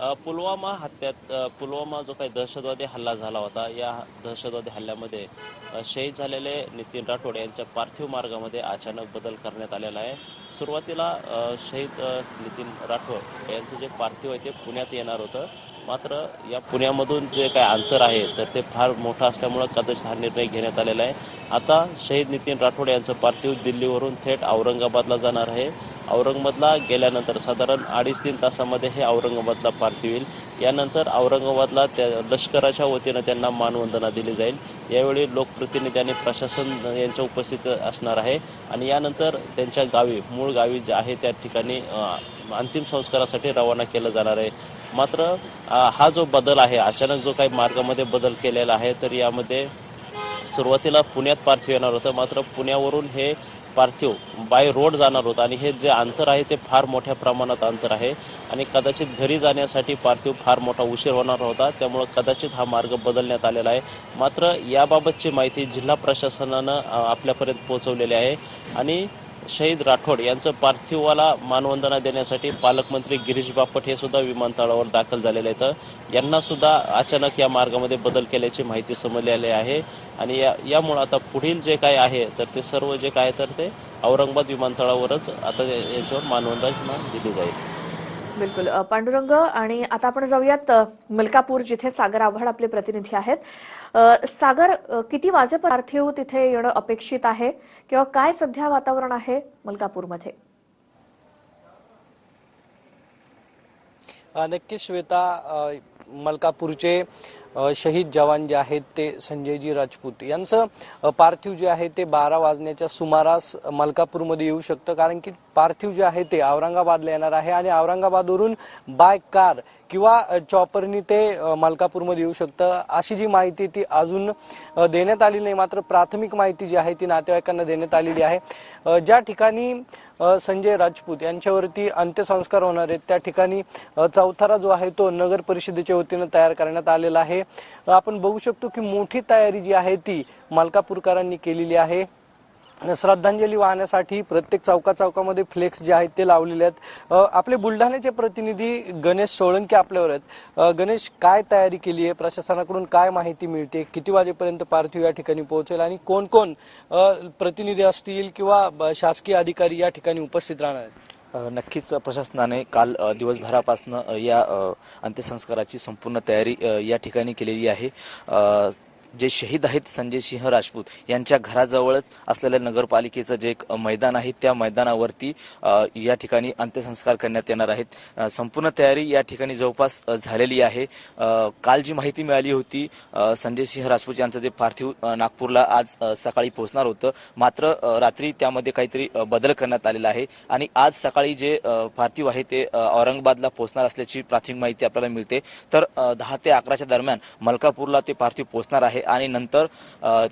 पुलवामा हत्यात पुलवामा जो काही दहशतवादी हल्ला झाला होता या दहशतवादी हल्ल्यामध्ये शहीद झालेले नितीन राठोड यांच्या पार्थिव मार्गामध्ये अचानक बदल करण्यात आलेला आहे. सुरुवातीला शहीद नितीन राठोड यांचं जे पार्थिव आहे ते पुण्यात येणार होतं. मात्र या पुण्यामधून जे काय अंतर आहे तर ते फार मोठं असल्यामुळं कदाचित हा निर्णय घेण्यात आलेला आहे. आता शहीद नितीन राठोड यांचं पार्थिव दिल्लीवरून थेट औरंगाबादला जाणार आहे. औरंगाबादला गेल्यानंतर साधारण अडीच तीन तासामध्ये हे औरंगाबादला पार्थिव येईल. यानंतर औरंगाबादला त्या लष्कराच्या वतीनं त्यांना मानवंदना दिली जाईल. यावेळी लोकप्रतिनिधी आणि प्रशासन यांच्या उपस्थित असणार आहे आणि यानंतर त्यांच्या गावी मूळ गावी जे आहे त्या ठिकाणी अंतिम संस्कारासाठी रवाना केलं जाणार आहे. मात्र हा जो बदल आहे अचानक जो काही मार्गामध्ये बदल केलेला आहे तर यामध्ये सुरुवातीला पुण्यात पार्थिव येणार होतं. मात्र पुण्यावरून हे पार्थिव बाय रोड जाणार होतं आणि हे जे अंतर आहे ते फार मोठ्या प्रमाणात अंतर आहे. आणि कदाचित घरी जाण्यासाठी पार्थिव फार मोठा उशीर होणार होता. त्यामुळं कदाचित हा मार्ग बदलण्यात आलेला आहे. मात्र याबाबतची माहिती जिल्हा प्रशासनानं आपल्यापर्यंत पोहोचवलेली आहे. आणि शहीद राठोड यांचं पार्थिवाला मानवंदना देण्यासाठी पालकमंत्री गिरीश बापट हे सुद्धा विमानतळावर दाखल झालेले आहेत. यांना सुद्धा अचानक या मार्गामध्ये बदल केल्याची माहिती समजलेली आहे. आणि या यामुळे आता पुढील जे काय आहे तर ते सर्व जे काय तर ते औरंगाबाद विमानतळावरच आता याच्यावर मानवंदना दिली जाईल. बिलकुल. पांडुरंग आणि आता आपण जाऊयात मलकापूर जिथे सागर आव्हाड आपले प्रतिनिधी आहेत. सागर किती वाजेपर्यंत पार्थिव तिथे येणं अपेक्षित आहे? किंवा काय सध्या वातावरण आहे मलकापूरमध्ये? नक्कीच श्वेता मलकापूरचे शहीद जवान जे आहेत ते संजयजी राजपूत. यांचं पार्थिव जे आहे ते बारा वाजण्याच्या सुमारास मलकापूरमध्ये येऊ शकतं. कारण की पार्थिव जे आहे ते औरंगाबादला येणार आहे आणि औरंगाबादवरून बाय कार किंवा चॉपरनी ते मलकापूरमध्ये येऊ शकतं. अशी जी माहिती ती अजून देण्यात आली नाही. मात्र प्राथमिक माहिती जी आहे ती नातेवाईकांना देण्यात आलेली आहे. ज्या ठिकाणी संजय राजपूत यांच्यावरती अंत्यसंस्कार होणार आहेत. त्या ठिकाणी चौथारा जो आहे तो नगर परिषदेच्या वतीनं तयार करण्यात आलेला आहे. आपण बघू शकतो की मोठी तयारी जी आहे ती मालकापूरकरांनी केलेली आहे. श्रद्धांजली वाहण्यासाठी प्रत्येक चौका चौकामध्ये फ्लेक्स जे आहेत ते लावलेले आहेत. आपले बुलढाण्याचे प्रतिनिधी गणेश सोळंके आपल्यावर आहेत. गणेश काय तयारी केली आहे? प्रशासनाकडून काय माहिती मिळते? किती वाजेपर्यंत पार्थिव या ठिकाणी पोहोचेल? आणि कोण कोण प्रतिनिधी असतील किंवा ब- शासकीय अधिकारी या ठिकाणी उपस्थित राहणार आहेत? नक्कीच प्रशासनाने काल दिवसभरापासनं दिवसभरापासून या अंत्यसंस्काराची संपूर्ण तयारी या ठिकाणी केलेली आहे. जे शहीद आहेत संजय सिंह राजपूत यांच्या घराजवळच असलेल्या नगरपालिकेचं जे एक मैदान आहे त्या मैदानावरती या ठिकाणी अंत्यसंस्कार करण्यात येणार आहेत. संपूर्ण तयारी या ठिकाणी जवळपास झालेली आहे. काल जी माहिती मिळाली होती संजय सिंह राजपूत यांचं जे पार्थिव नागपूरला आज सकाळी पोहोचणार होतं. मात्र रात्री त्यामध्ये काहीतरी बदल करण्यात आलेला आहे. आणि आज सकाळी जे पार्थिव आहे ते औरंगाबादला पोहोचणार असल्याची प्राथमिक माहिती आपल्याला मिळते. तर दहा ते अकराच्या दरम्यान मलकापूरला ते पार्थिव पोहोचणार आहे. आणि नंतर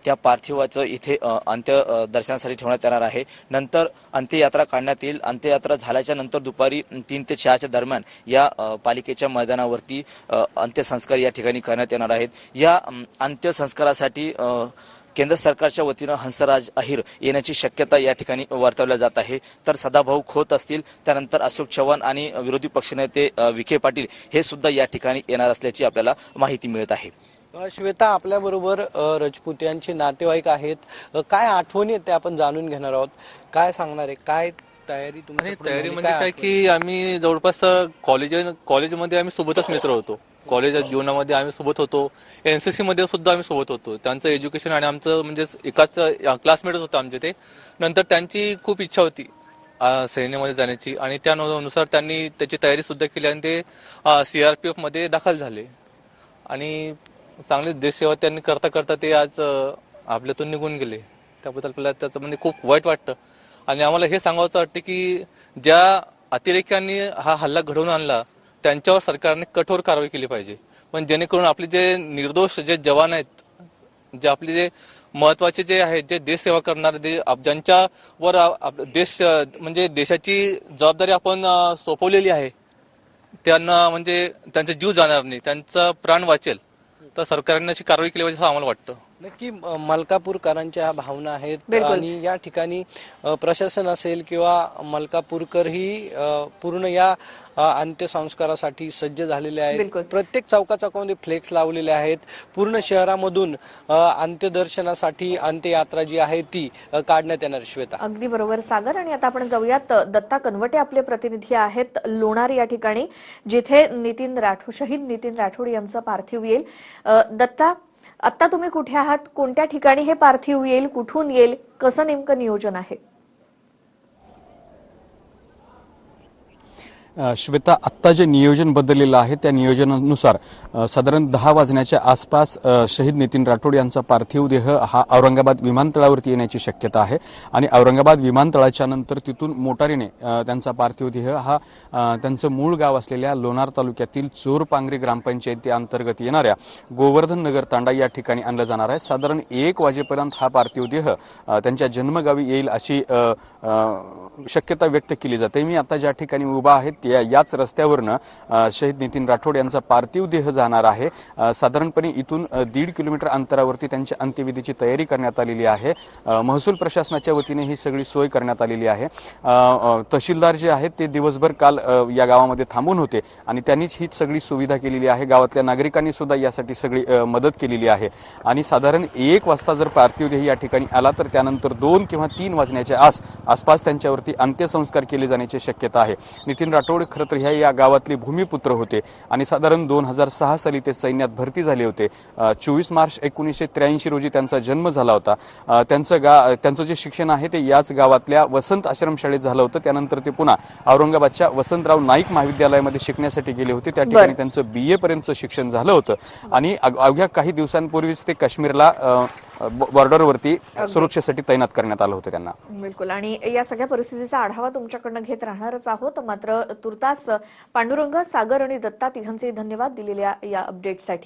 त्या पार्थिवाचं इथे अंत्य दर्शनासाठी ठेवण्यात येणार आहे. नंतर अंत्ययात्रा काढण्यात येईल. अंत्ययात्रा झाल्याच्यानंतर दुपारी तीन ते चारच्या दरम्यान या पालिकेच्या मैदानावरती अंत्यसंस्कार या ठिकाणी करण्यात येणार आहेत. या अंत्यसंस्कारासाठी केंद्र सरकारच्या वतीनं हंसराज अहिर येण्याची शक्यता या ठिकाणी वर्तवल्या जात आहे. तर सदाभाऊ खोत असतील त्यानंतर अशोक चव्हाण आणि विरोधी पक्षनेते विखे पाटील हे सुद्धा या ठिकाणी येणार असल्याची आपल्याला माहिती मिळत आहे. श्वेता आपल्या बरोबर राजपूत यांचे नातेवाईक आहेत. काय आठवणी आहेत ते आपण जाणून घेणार आहोत? काय सांगणार आहे? काय तयारी पुढे तयारी? म्हणजे काय? की आम्ही जवळपास कॉलेज कॉलेजमध्ये आम्ही सोबतच मित्र होतो. कॉलेज जीवनामध्ये आम्ही सोबत होतो. एनसीसी मध्ये सुद्धा आम्ही सोबत होतो. त्यांचं एज्युकेशन आणि आमचं म्हणजे एकाच क्लासमेटच होतं आमचे ते. नंतर त्यांची खूप इच्छा होती सैन्यामध्ये जाण्याची. आणि त्यानुसार त्यांनी त्याची तयारी सुद्धा केली आणि ते सीआरपीएफमध्ये दाखल झाले. आणि चांगली देशसेवा त्यांनी करता करता ते आज आपल्यातून निघून गेले. त्याबद्दल आपल्याला त्याचं म्हणजे खूप वाईट वाटतं. आणि आम्हाला हे सांगायचं वाटतं की ज्या अतिरेक्यांनी हा हल्ला घडवून आणला त्यांच्यावर सरकारने कठोर कारवाई केली पाहिजे. पण जेणेकरून आपले जे निर्दोष जे जवान आहेत जे आपले जे महत्त्वाचे जे आहेत जे देशसेवा करणारे जे आप- ज्यांच्यावर देश म्हणजे देशाची जबाबदारी आपण सोपवलेली आहे त्यांना म्हणजे त्यांचा जीव जाणार नाही त्यांचा प्राण वाचेल. तर सरकारने अशी कारवाई केली पाहिजे असं आम्हाला वाटतं. नक्की मलकापूरकरांच्या भावना आहेत. आणि या ठिकाणी प्रशासन असेल किंवा मलकापूरकरही अ, पूर्ण या अंत्यसंस्कारासाठी सज्ज झालेले. आहेत. प्रत्येक चौका चौकामध्ये फ्लेक्स लावलेले आहेत. पूर्ण शहरामधून अंत्यदर्शनासाठी अंत्ययात्रा जी आहे ती काढण्यात येणार श्वेता. अगदी बरोबर सागर. आणि आता आपण जाऊयात दत्ता कनवटे आपले प्रतिनिधी आहेत लोणार या ठिकाणी जिथे नितीन राठोड शहीद नितीन राठोड यांचं पार्थिव येईल. दत्ता आता तुम्ही कुठे आहात? कोणत्या ठिकाणी हे पार्थिव येईल? कुठून येईल? कसं नेमकं नियोजन आहे? श्वेता आत्ता जे नियोजन बदललेलं आहे त्या नियोजनानुसार साधारण दहा वाजण्याच्या आसपास शहीद नितीन राठोड यांचा पार्थिव देह हा औरंगाबाद विमानतळावरती येण्याची शक्यता आहे. आणि औरंगाबाद विमानतळाच्या नंतर तिथून मोटारीने त्यांचा पार्थिव देह हा त्यांचं मूळ गाव असलेल्या लोणार तालुक्यातील चोरपांगरी ग्रामपंचायती अंतर्गत येणाऱ्या गोवर्धन नगर तांडा या ठिकाणी आणलं जाणार आहे. साधारण एक वाजेपर्यंत हा पार्थिव देह त्यांच्या जन्मगावी येईल अशी शक्यता व्यक्त केली जाते. मी आता ज्या ठिकाणी उभा आहे या याच रस्त्यावरनं शहीद नितीन राठोड यांचा पार्थिव देह जाणार आहे. साधारणपणे इथून दीड किलोमीटर अंतरावरती त्यांच्या अंत्यविधीची तयारी करण्यात आलेली आहे. महसूल प्रशासनाच्या वतीने ही सगळी सोय करण्यात आलेली आहे. तहसीलदार जे आहेत ते दिवसभर काल या गावामध्ये थांबून होते आणि त्यांनीच ही सगळी सुविधा केलेली आहे. गावातल्या नागरिकांनी सुद्धा यासाठी सगळी मदत केलेली आहे. आणि साधारण एक वाजता जर पार्थिव देह या ठिकाणी आला तर त्यानंतर दोन किंवा तीन वाजण्याच्या आस आसपास त्यांच्यावरती अंत्यसंस्कार केले जाण्याची शक्यता आहे. नितीन राठोड खरं तर ह्या या गावातले भूमिपुत्र होते. आणि साधारण दोन हजार सहा साली ते सैन्यात भरती झाले होते. चोवीस मार्च एकोणीसशे त्र्याऐंशी रोजी त्यांचा जन्म झाला होता. त्यांचं गा त्यांचं जे शिक्षण आहे ते याच गावातल्या वसंत आश्रमशाळेत झालं होतं. त्यानंतर ते पुन्हा औरंगाबादच्या वसंतराव नाईक महाविद्यालयामध्ये शिकण्यासाठी गेले होते. त्या ठिकाणी. त्यांचं बी ए पर्यंतचं शिक्षण झालं होतं. आणि अवघ्या काही दिवसांपूर्वीच ते काश्मीरला बॉर्डरवरती सुरक्षेसाठी तैनात करण्यात आलं होतं त्यांना. बिलकुल. आणि या सगळ्या परिस्थितीचा आढावा तुमच्याकडनं घेत राहणारच आहोत. मात्र तुर्तास पांडुरंग सागर आणि दत्ता तिघांचे धन्यवाद दिलेल्या या अपडेटसाठी